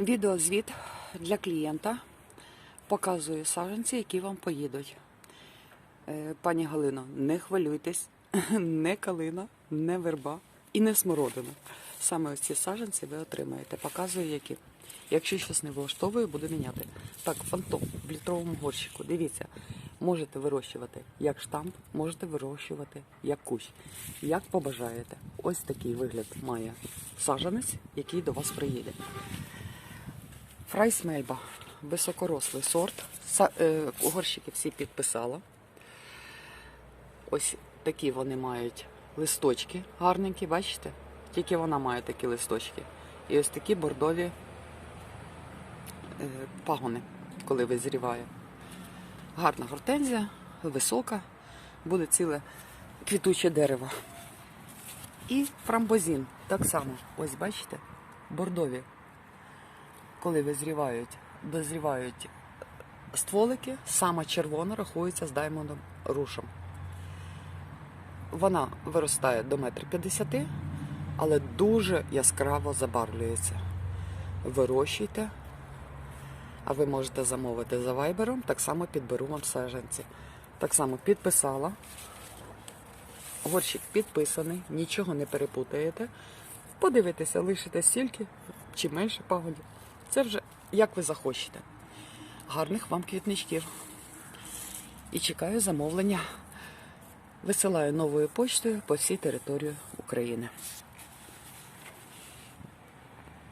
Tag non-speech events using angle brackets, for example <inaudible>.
Відеозвіт для клієнта показує саджанці, які вам поїдуть. Е, Пані Галино, не хвилюйтесь, <laughs> не калина, не верба і не смородина. Саме ось ці саджанці ви отримаєте. Показую, які. Якщо щось не влаштовує, буду міняти. Так, фантом в літровому горщику. Дивіться, можете вирощувати як штамп, можете вирощувати як кущ. Як побажаєте. Ось такий вигляд має саджанець, який до вас приїде. Фрайсмельба, високорослий сорт. Са, е, всі підписала. Ось такі вони мають листочки гарненькі, бачите? Тільки вона має такі листочки. І ось такі бордові е, пагони, коли визріває. Гарна гортензія, висока, буде ціле квітуче дерево. І фрамбозін так само. Ось бачите, бордові коли визрівають, дозрівають стволики, сама червона рахується з даймондом рушем. Вона виростає до метр п'ятдесяти, але дуже яскраво забарвлюється. Вирощуйте, а ви можете замовити за вайбером, так само підберу вам саджанці. Так само підписала. Горщик підписаний, нічого не перепутаєте. Подивитеся, лишите стільки чи менше пагонів. Це вже як ви захочете. Гарних вам квітничків. І чекаю замовлення. Висилаю новою почтою по всій території України.